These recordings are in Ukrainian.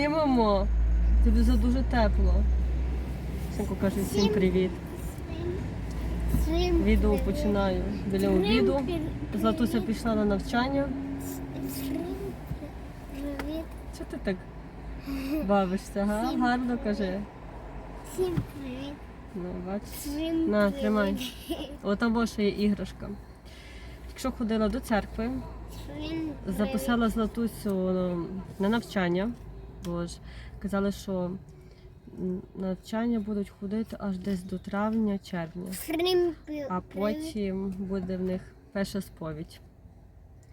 Знімемо. Тобі за дуже тепло. Синку каже всім привіт. Відео починаю біля обіду. Златуся пішла на навчання. Чого ти так бавишся? Га? Гарно каже. Всім привіт. Ну. Свим На, тримай. О, там ваша є іграшка. Якщо ходила до церкви, записала Златусю ну, на навчання, бо ж казали, що навчання будуть ходити аж десь до травня-червня, а потім буде в них перша сповідь.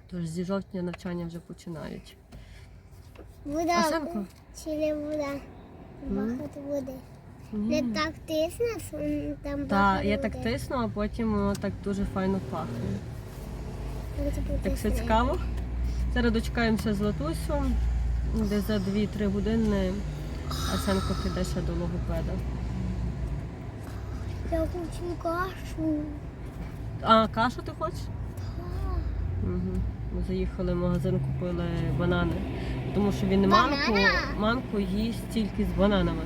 Тож зі жовтня навчання вже починають. Арсенко? чи не буде? Багато буде. Не так тисно, що там Так, я так тисну, а потім воно так дуже файно пахне. Так все цікаво. Зараз дочекаємося з Латусю, де за 2-3 години Арсенко піде ще до логопеда. Я хочу кашу. А, кашу ти хочеш? Так. Угу. Ми заїхали в магазин, купили банани. Тому що він манку, манку їсть тільки з бананами.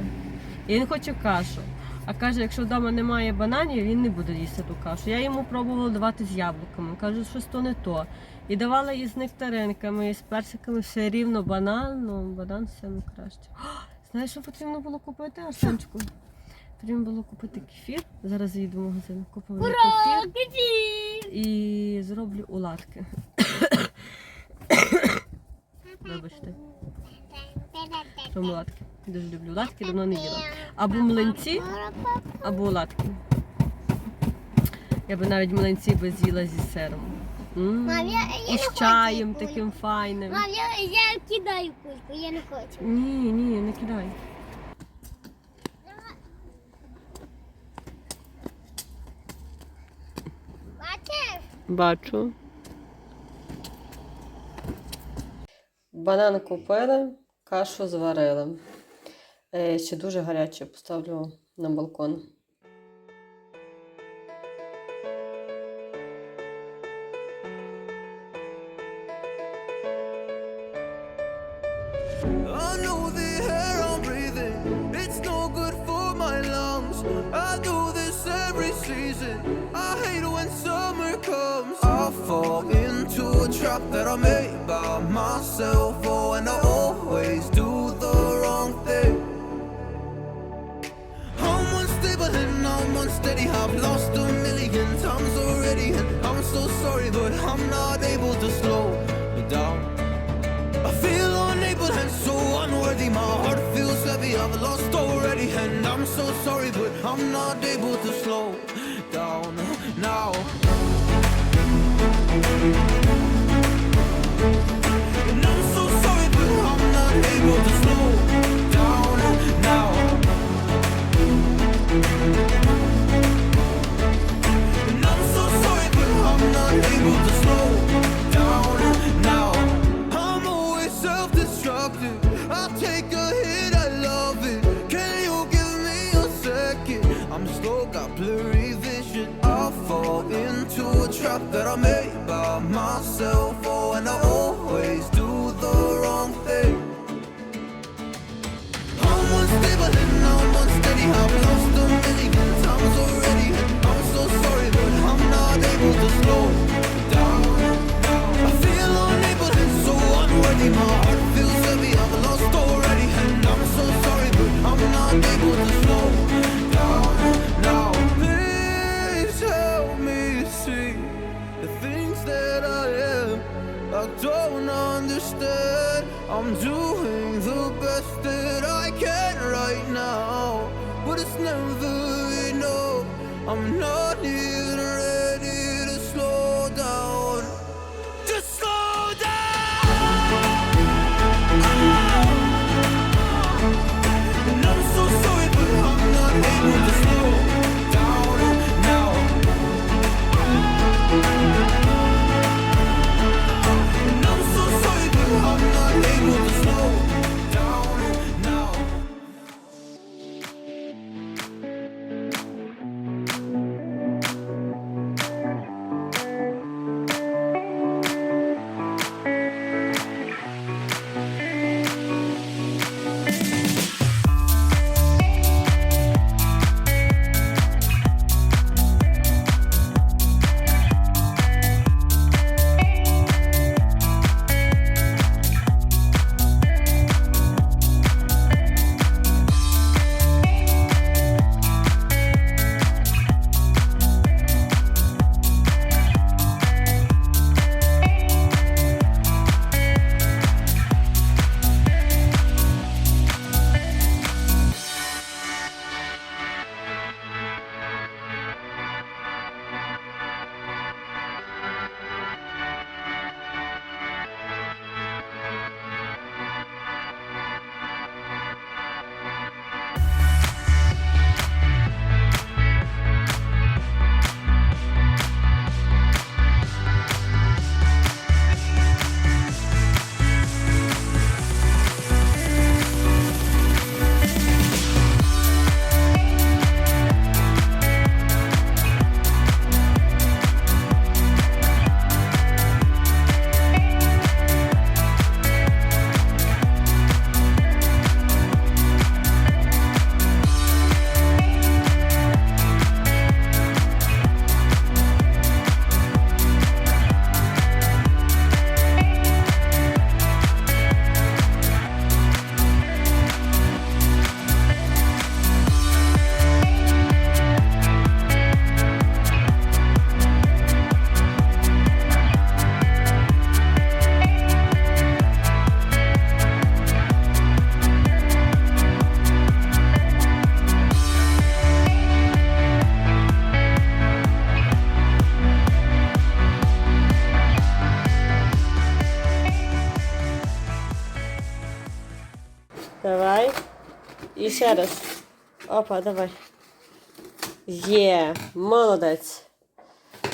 І він хоче кашу. А каже, якщо вдома немає бананів, він не буде їсти ту кашу. Я йому пробувала давати з яблуками. Каже, щось то не то. І давала і з нектаринками, і з персиками все рівно банан, ну банан все ну краще. О, знаєш, що потрібно було купити, Арсенчику? Потрібно було купити кефір. Зараз їду в магазин. Купимо кефір Кефір! і зроблю оладки. Вибачте, що оладки. Дуже люблю оладки, давно не їла. Або млинці, або оладки. Я би навіть млинці би з'їла зі сиром. М, Мам, я- я І не з хочу чаєм кульку. таким файним. Мам, я, я кидаю кульку, я не хочу. Ні, ні, не кидай. Бачиш? Бачу. Банан купили, кашу зварили. Е, Ще дуже гаряче поставлю на балкон. I know the air I'm breathing, it's no good for my lungs. I do this every season. I hate when summer comes. I fall into a trap that I made by myself. Oh, and I always do the wrong thing. I'm unstable and I'm unsteady. I've lost a million times already, and I'm so sorry, but I'm not able to slow down. I feel and so unworthy. My heart feels heavy. I've lost already, and I'm so sorry, but I'm not able to slow down now. By myself. Oh, and I always do the wrong thing. I'm unstable and I'm unsteady. I've lost a million times already. And I'm so sorry, ще раз. Опа, давай. Є, молодець.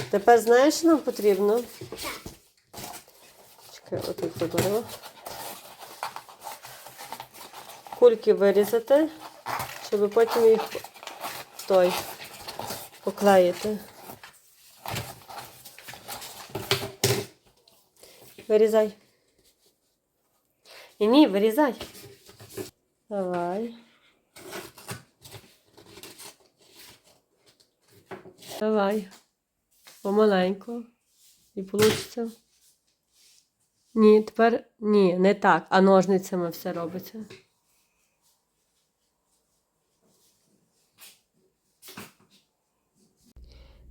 Тепер знаєш, що нам потрібно? Чекай, отут заберемо. Кульки вирізати, щоб потім їх той поклеїти. Вирізай. Ні, ні, вирізай. Давай. Давай. Помаленьку. І вийде. Ні, тепер ні, не так, а ножницями все робиться.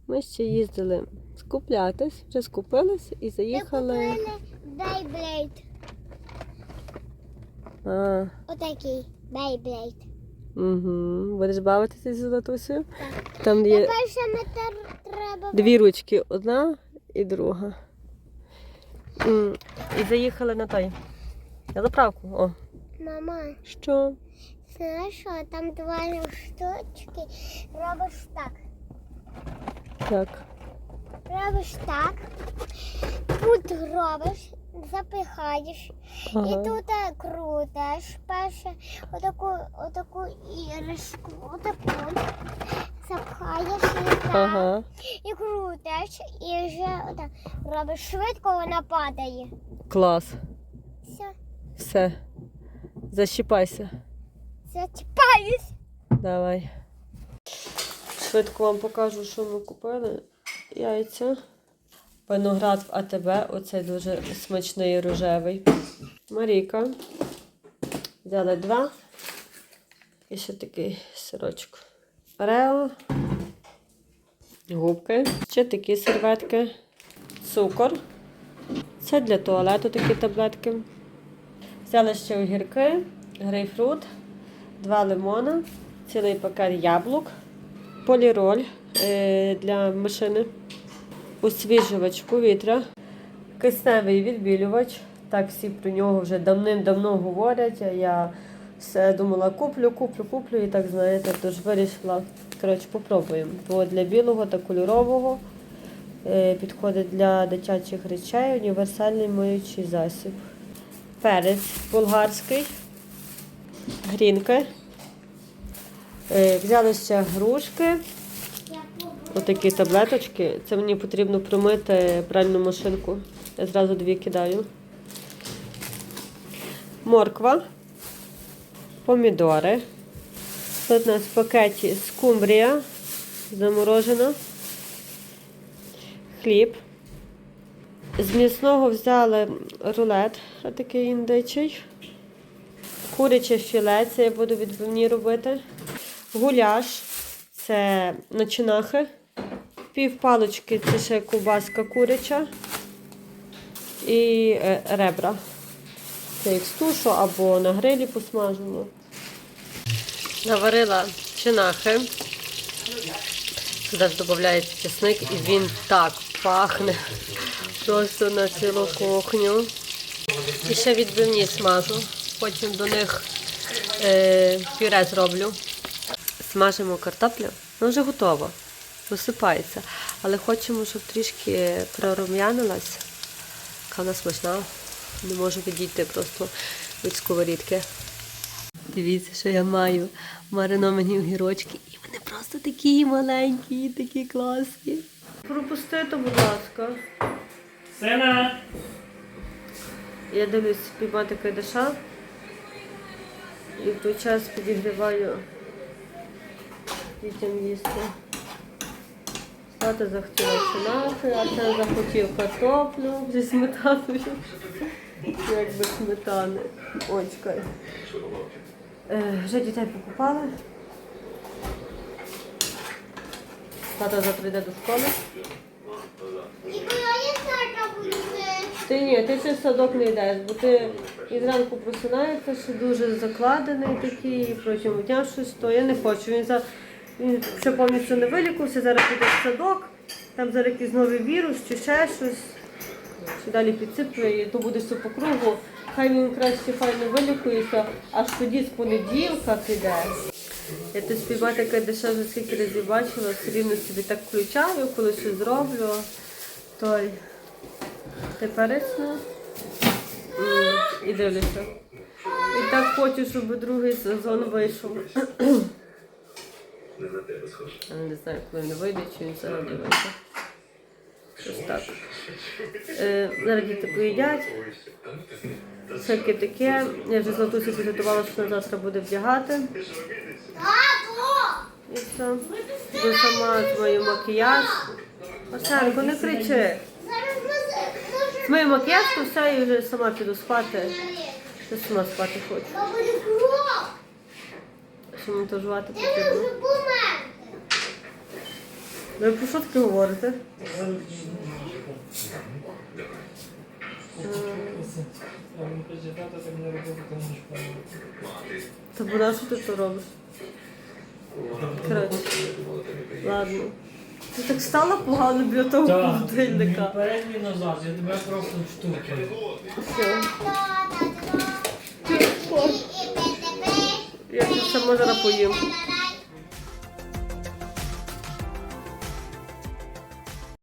Ми ще їздили скуплятись, вже скупились і заїхали. Бейблейд. А, Отакий. Бейблейд. Угу. Будеш бавитися з Золотусею? Там є Тепер ще ми тер- треба. дві ручки, одна і друга. М, І заїхали на той. На заправку. О. Мама, Що? знаєш що, там два штучки. Робиш так. Так. Робиш так. Тут робиш, запихаєш. І тут е, крутиш. Перше отаку, отаку іришку, отаку. Запхаєш і так. Ага. І крутиш. І вже отак робиш швидко, вона падає. Клас. Все, Все. Защіпайся. зачіпаюсь. Давай. Швидко вам покажу, що ми купили. Яйця. Виноград в АТБ. Оцей дуже смачний рожевий. Марійка. Взяли два. І ще такий сирочок. Рео. Губки. Ще такі серветки. Цукор. Це для туалету такі таблетки. Взяли ще огірки, грейпфрут, два лимона, цілий пакет яблук, поліроль е, для машини, освіжувач повітря, кисневий відбілювач. Так всі про нього вже давним-давно говорять. Я все думала, куплю, куплю, куплю і так знаєте, тож вирішила. Коротше, попробуємо. Бо для білого та кольорового е, підходить для дитячих речей універсальний миючий засіб. Перець болгарський, грінки. Е, Взяли ще грушки. Отакі таблеточки. Це мені потрібно промити пральну машинку. Я зразу дві кидаю. Морква, помідори. Тут у нас в пакеті скумбрія заморожена, хліб. З м'ясного взяли рулет, такий індичий. Куряче філе, це я буду відбивні робити. Гуляш це начинахи. Пів палочки це ще ковбаска куряча. І е, ребра. Це як стушу або на грилі посмажено. Наварила чинахи. Туди ж додається чесник і він так пахне. Просто на цілу кухню. І ще відбивні смажу. Потім до них е, пюре зроблю. Смажимо картоплю. Ну, вже готово. Висипається. Але хочемо, щоб трішки прорум'янилась. Яка вона смачна. Не можу відійти просто від сковорідки. Дивіться, що я маю мариновані огірочки. І вони просто такі маленькі, такі класні. Пропустите, будь ласка. Сина! Я дивлюсь піймати кайдаша. І в той час підігріваю дітям їсти. Тата захотіла чинахи, а це захотів картоплю зі сметаною. Як без сметани. Ой. Е, вже дітей покупали. Тата завтра йде до школи. Ти ні, ти ще в садок не йдеш, бо ти і зранку просинаєшся, що дуже закладений такий, і протягом дня щось, то я не хочу. Він, за, він ще повністю не вилікувався, зараз піде в садок, там зараз якийсь новий вірус чи ще щось. Далі підсиплю, і то буде все по кругу. Хай він краще файно вилікується, аж тоді з понеділка піде. Я тут співати дешевше скільки разів бачила, все рівно собі так включаю, коли щось зроблю. Той теперечно і дивлюся. І так хочу, щоб другий сезон вийшов. Я не знаю, коли він вийде, чи він взагалі вийде. Щось так. Е, зараз діти поїдять. Всяке таке. Я вже златусі підготувала, що вона завтра буде вдягати. І все. Буду сама змою макіяж. Осянко, не кричи. Зараз ми Змою макіяж, то все, і вже сама піду спати. Я сама спати хочу. Буде кров. Що мені то жувати Ти вже потрібно. Ви про що таке говорите? Та бо що ти то робиш? Коротше. Ладно. Ти так стала погано біля того вперед і назад, я тебе просто штукаю. Все. Я ще сама зараз поїм.